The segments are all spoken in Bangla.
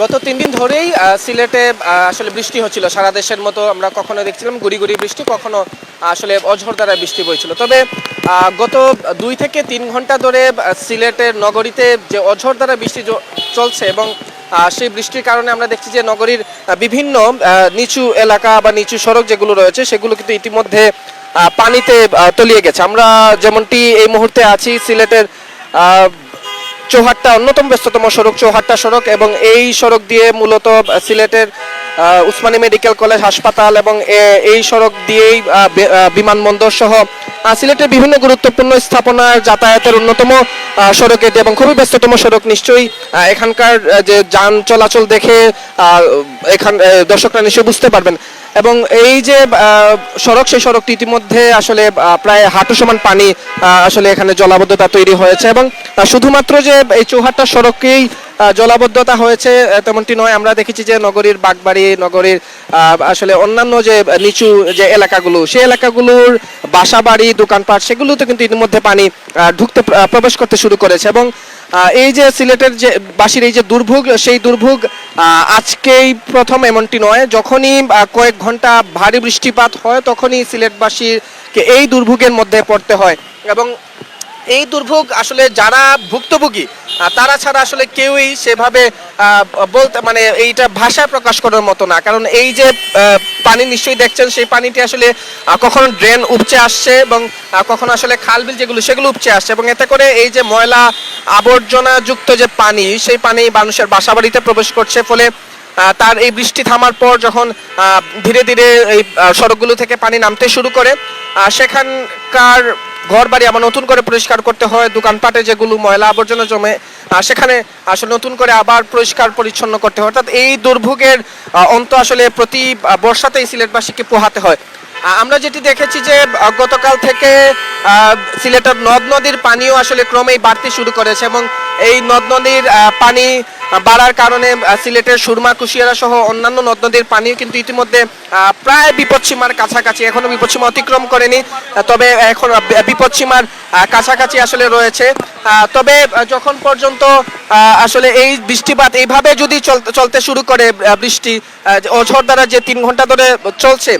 গত তিন দিন ধরেই সিলেটে আসলে বৃষ্টি হচ্ছিল। সারা দেশের মতো আমরা কখনো দেখছিলাম গুড়ি গুড়ি বৃষ্টি, কখনো আসলে অঝর দ্বারা বৃষ্টি বইছিল। তবে গত দুই থেকে তিন ঘণ্টা ধরে সিলেটের নগরীতে যে অঝর দ্বারা বৃষ্টি চলছে এবং সেই বৃষ্টির কারণে আমরা দেখছি যে নগরীর বিভিন্ন নিচু এলাকা বা নিচু সড়ক যেগুলো রয়েছে, সেগুলো কিন্তু ইতিমধ্যে পানিতে তলিয়ে গেছে। আমরা যেমনটি এই মুহূর্তে আছি, সিলেটের চৌহাট্টা অন্যতম ব্যস্ততম সড়ক, চৌহাট্টা সড়ক এবং এই সড়ক দিয়ে মূলত সিলেটের উসমানী মেডিকেল কলেজ হাসপাতাল এবং এই সড়ক দিয়েই বিমানবন্দর সহ সিলেটের বিভিন্ন গুরুত্বপূর্ণ স্থাপনার যাতায়াতের অন্যতম সড়ক এটি এবং খুবই ব্যস্ততম সড়ক নিশ্চয়ই এখানকার যে যান চলাচল দেখে এখান দর্শকরা নিশ্চয়ই বুঝতে পারবেন। এবং এই যে সড়ক, সেই সড়কটি ইতিমধ্যে আসলে প্রায় হাঁটু সমান পানি আসলে এখানে জলাবদ্ধতা তৈরি হয়েছে এবং শুধুমাত্র যে এই চৌহাট্টা সড়কেই জলাবদ্ধতা হয়েছে তেমনটি নয়। আমরা দেখেছি যে নগরীর বাগবাড়ি, নগরীর আসলে অন্যান্য যে নিচু যে এলাকাগুলো, সেই এলাকাগুলোর বাসা বাড়ি দোকানপাট, সেগুলোতে কিন্তু ইতিমধ্যে পানি ঢুকতে প্রবেশ করতে শুরু করেছে এবং এই যে সিলেটের যে বাসীর এই যে দুর্ভোগ, সেই দুর্ভোগ আজকেই প্রথম এমনটি নয়। যখনই কয়েক ঘণ্টা ভারী বৃষ্টিপাত হয়, তখনই সিলেটবাসীকে এই দুর্ভোগের মধ্যে পড়তে হয়। এবং এই দুর্ভোগ আসলে যারা ভুক্তভোগী তারা ছাড়া আসলে কেউই সেভাবে বলতে মানে এইটা ভাষা প্রকাশ করার মতো না। কারণ এই যে পানি নিশ্চয়ই দেখছেন, সেই পানিটি আসলে কখনো ড্রেন উপচে আসছে এবং কখনো আসলে খালবিল যেগুলো, সেগুলো উপচে আসছে এবং এতে করে এই যে ময়লা আবর্জনা যুক্ত যে পানি, সেই পানি মানুষের বাসাবাড়িতে প্রবেশ করছে। ফলে তার এই বৃষ্টি থামার পর যখন ধীরে ধীরে এই সড়কগুলো থেকে পানি নামতে শুরু করে সেখানকার ঘর বাড়ি আবার নতুন করে পরিষ্কার করতে হয়, দোকানপাটে যেগুলো ময়লা আবর্জনা জমে সেখানে আসলে নতুন করে আবার পরিষ্কার পরিচ্ছন্ন করতে হয়। অর্থাৎ এই দুর্ভোগের অন্ত আসলে প্রতি বর্ষাতেই সিলেটবাসীকে পোহাতে হয়। আমরা যেটি দেখেছি যে গতকাল থেকে সিলেটের নদ নদীর পানিও আসলে ক্রমেই বাড়তে শুরু করেছে এবং এই নদ নদীর পানি বাড়ার কারণে সিলেটের সুরমা, কুশিয়ারা সহ অন্যান্য নদ নদীর পানিও কিন্তু ইতিমধ্যে প্রায় বিপদসীমার কাছাকাছি, এখনও বিপদসীমা অতিক্রম করেনি। তবে এখন বিপদসীমার কাছাকাছি আসলে রয়েছে। তবে যখন পর্যন্ত আসলে এই বৃষ্টিপাত এইভাবে যদি চলতে শুরু করে বৃষ্টি অঝড় দ্বারা যে তিন ঘণ্টা ধরে চলছে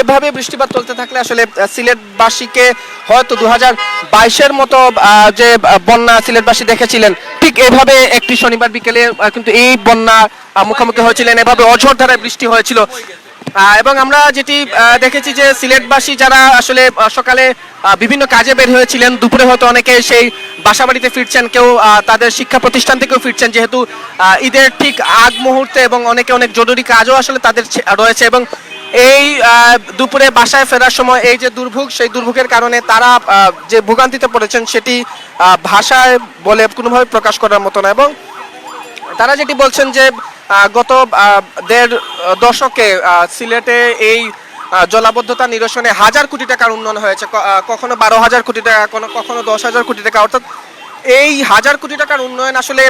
এভাবে বৃষ্টিপাত চলতে থাকলে আসলে সিলেটবাসীকে হয়তো দু হাজার বাইশের মতো যে বন্যা সিলেটবাসী দেখেছিলেন, ঠিক এভাবে একটি শনিবার বিকেলে কিন্তু এই বন্যা মুখোমুখি হয়েছিলেন। এভাবে অঝড় ধারায় বৃষ্টি হয়েছিল। এবং আমরা যেটি দেখেছি যে সিলেটবাসী যারা আসলে সকালে বিভিন্ন কাজে বের হয়েছিলেন, দুপুরে হয়তো অনেকে সেই বাসা বাড়িতে ফিরছেন, কেউ তাদের শিক্ষা প্রতিষ্ঠান থেকেও ফিরছেন, যেহেতু ঈদের ঠিক আগ মুহূর্তে এবং অনেকে অনেক জরুরি কাজও আসলে তাদের রয়েছে এবং এই দুপুরে বাসায় ফেরার সময় এই যে দুর্ভোগ, সেই দুর্ভোগের কারণে তারা যে ভোগান্তিতে পড়েছেন সেটি ভাষায় বলে কোনোভাবে প্রকাশ করার মতো না এবং তারা যেটি বলছেন যে গত দেড় দশকে সিলেটে এই জলাবদ্ধতা নিরসনে হাজার কোটি টাকার উন্নয়ন হয়েছে। কখনো বারো হাজার কোটি টাকা, কোনো, কখনো দশ হাজার কোটি টাকা। অর্থাৎ এই হাজার কোটি টাকার উন্নয়ন আসলে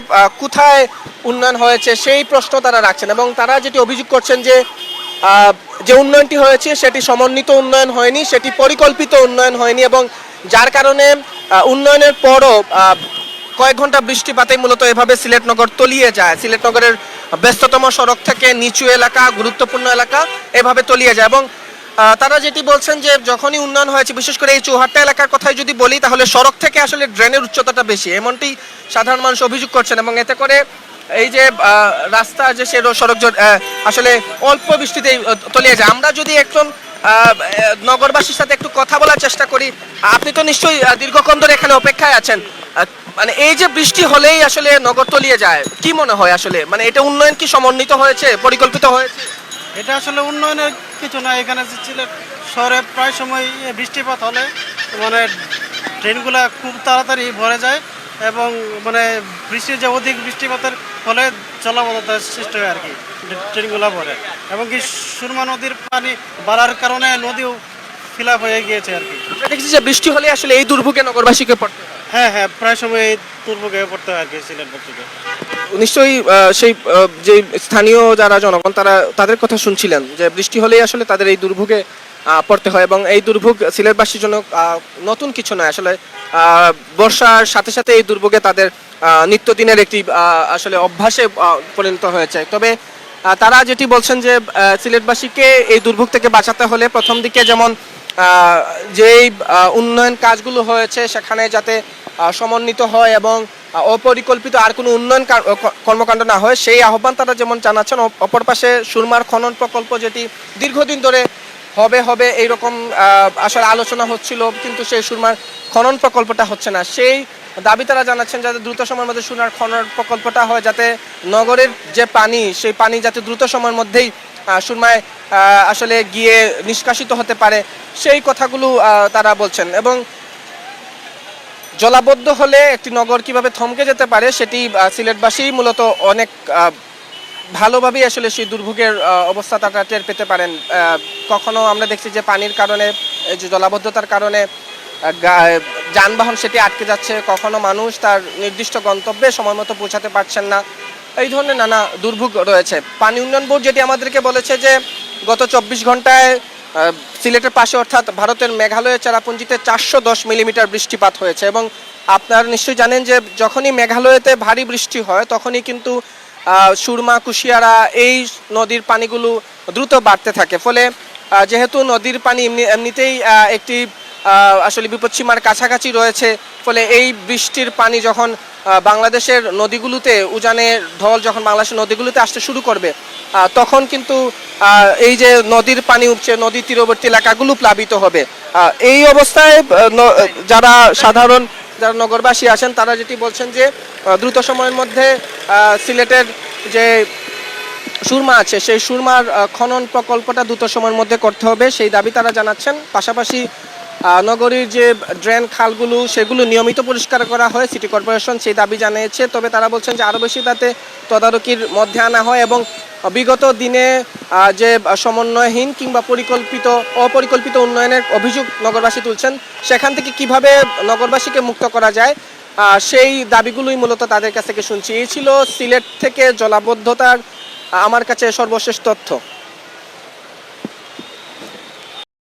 কোথায় উন্নয়ন হয়েছে সেই প্রশ্ন তারা রাখছেন এবং তারা যেটি অভিযোগ করছেন যে যে উন্নয়নটি হয়েছে সেটি সমন্বিত উন্নয়ন হয়নি, সেটি পরিকল্পিত উন্নয়ন হয়নি এবং যার কারণে উন্নয়নের পরও কয়েক ঘণ্টা বৃষ্টিপাতে মূলত এভাবে সিলেট নগর তলিয়ে যায়। সিলেট নগরের ব্যস্ততম সড়ক থেকে নিচু এলাকা, গুরুত্বপূর্ণ এলাকা এভাবে তলিয়ে যায় এবং তারা যেটি বলছেন যে যখনই উন্নয়ন হয়েছে, বিশেষ করে এই চৌহাট্টা এলাকার কথাই যদি বলি, তাহলে সড়ক থেকে আসলে ড্রেনের উচ্চতাটা বেশি। এমনটি সাধারণ মানুষ অভিযোগ করছেন এবং এতে করে এই যে রাস্তা যে সে সড়ক আসলে অল্প বৃষ্টিতে তলিয়ে যায়। আমরা যদি একজন নগরবাসীর সাথে একটু কথা বলার চেষ্টা করি, আপনি তো নিশ্চয়ই দীর্ঘক্ষণ ধরে এখানে অপেক্ষায় আছেন। মানে এই যে বৃষ্টি হলেই আসলে নগর তলিয়ে যায়, কি মনে হয় আসলে? মানে এটা উন্নয়ন কি সমন্বিত হয়েছে, পরিকল্পিত হয়েছে? এটা আসলে উন্নয়নের কিছু না, এখানে সিলেট শহরে প্রায় সময় বৃষ্টিপাত হলে মানে ট্রেনগুলো খুব তাড়াতাড়ি ভরে যায় এবং মানে বৃষ্টির যে অধিক বৃষ্টিপাতের ফলে চলাবদ্ধতার সৃষ্টি হয় আর কি, ট্রেনগুলো ভরে। এবং কি সুরমা নদীর পানি বাড়ার কারণে নদীও ফিল হয়ে গিয়েছে আর কি। আমরা দেখছি যে বৃষ্টি হলে আসলে এই দুর্ভোগে নগরবাসীকে পড়তে হয়। হ্যাঁ হ্যাঁ প্রায় সময় এই দুর্ভোগে পড়তে হয় আর কি সিলেটবাসীকে নিশ্চয়ই আহ, সেই আহ, যে স্থানীয় যারা জনগণ তারা তাদের কথা শুনছিলেন যে বৃষ্টি হলেই আসলে তাদের এই দুর্ভোগে আহ, পড়তে হয় এবং এই দুর্ভোগ সিলেটবাসীর জন্য আহ, নতুন কিছু নয়। আসলে আহ, বর্ষার সাথে সাথে এই দুর্ভোগে তাদের আহ, নিত্যদিনের একটি আহ, আসলে অভ্যাসে আহ, পরিণত হয়েছে। তবে আহ, তারা যেটি বলছেন যে আহ, সিলেটবাসীকে এই দুর্ভোগ থেকে বাঁচাতে হলে প্রথম দিকে যেমন যেই উন্নয়ন কাজগুলো হয়েছে সেখানে যাতে সমন্বিত হয় এবং অপরিকল্পিত আর কোনো উন্নয়ন কার- কর্মকাণ্ড না হয়, সেই আহ্বান তারা যেমন জানাচ্ছেন, অপ- অপর পাশে সুরমার খনন প্রকল্প যেটি দীর্ঘদিন ধরে হবে হবে এইরকম আসলে আলোচনা হচ্ছিল, কিন্তু সেই সুরমার খনন প্রকল্পটা হচ্ছে না। সেই দাবি তারা জানাচ্ছেন যাতে দ্রুত সময়ের মধ্যে সুরমার খনন প্রকল্পটা হয়, যাতে নগরের যে পানি, সেই পানি যাতে দ্রুত সময়ের মধ্যেই সুরমায় আসলে গিয়ে নিষ্কাশিত হতে পারে, সেই কথাগুলো তারা বলছেন। এবং জলাবদ্ধ হলে একটি নগর কীভাবে থমকে যেতে পারে, সেটি সিলেটবাসী মূলত অনেক ভালোভাবেই আসলে সেই দুর্ভোগের অবস্থা তারা টের পেতে পারেন। কখনো আমরা দেখছি যে পানির কারণে যে জলাবদ্ধতার কারণে যানবাহন সেটি আটকে যাচ্ছে। কখনো মানুষ তার নির্দিষ্ট গন্তব্যে সময় মতো পৌঁছাতে পারছেন না। এই ধরনের নানা দুর্ভোগ রয়েছে। পানি উন্নয়ন বোর্ড যেটি আমাদেরকে বলেছে যে, গত চব্বিশ ঘন্টায় সিলেটের পাশে অর্থাৎ ভারতের মেঘালয়ের চেরাপুঞ্জিতে চারশো দশ মিলিমিটার বৃষ্টিপাত হয়েছে এবং আপনারা নিশ্চয়ই জানেন যে, যখনই মেঘালয়তে ভারী বৃষ্টি হয়, তখনই কিন্তু সুরমা, কুশিয়ারা এই নদীর পানিগুলো দ্রুত বাড়তে থাকে। ফলে যেহেতু নদীর পানি এমনি, এমনিতেই একটি আসলে বিপদসীমার কাছাকাছি রয়েছে। ফলে এই বৃষ্টির পানি যখন বাংলাদেশের নদীগুলোতে উজানের ঢল যখন বাংলাদেশের নদীগুলোতে আসতে শুরু করবে তখন কিন্তু এই যে নদীর পানি উঠছে নদী তীরবর্তী এলাকাগুলো প্লাবিত হবে। এই অবস্থায় যারা সাধারণ, যারা নগরবাসী আছেন, তারা যেটি বলছেন যে দ্রুত সময়ের মধ্যে সিলেটের যে সুরমা আছে, সেই সুরমার খনন প্রকল্পটা দ্রুত সময়ের মধ্যে করতে হবে। সেই দাবি তারা জানাচ্ছেন। পাশাপাশি নগরীর যে ড্রেন খালগুলো, সেগুলো নিয়মিত পরিষ্কার করা হয়, সিটি কর্পোরেশন সেই দাবি জানিয়েছে। তবে তারা বলছেন যে আরও বেশি তাতে তদারকির মধ্যে আনা হয় এবং বিগত দিনে যে সমন্বয়হীন কিংবা পরিকল্পিত, অপরিকল্পিত উন্নয়নের অভিযোগ নগরবাসী তুলছেন, সেখান থেকে কীভাবে নগরবাসীকে মুক্ত করা যায় সেই দাবিগুলোই মূলত তাদের কাছ থেকে শুনছি। এই ছিল সিলেট থেকে জলাবদ্ধতার আমার কাছে সর্বশেষ তথ্য।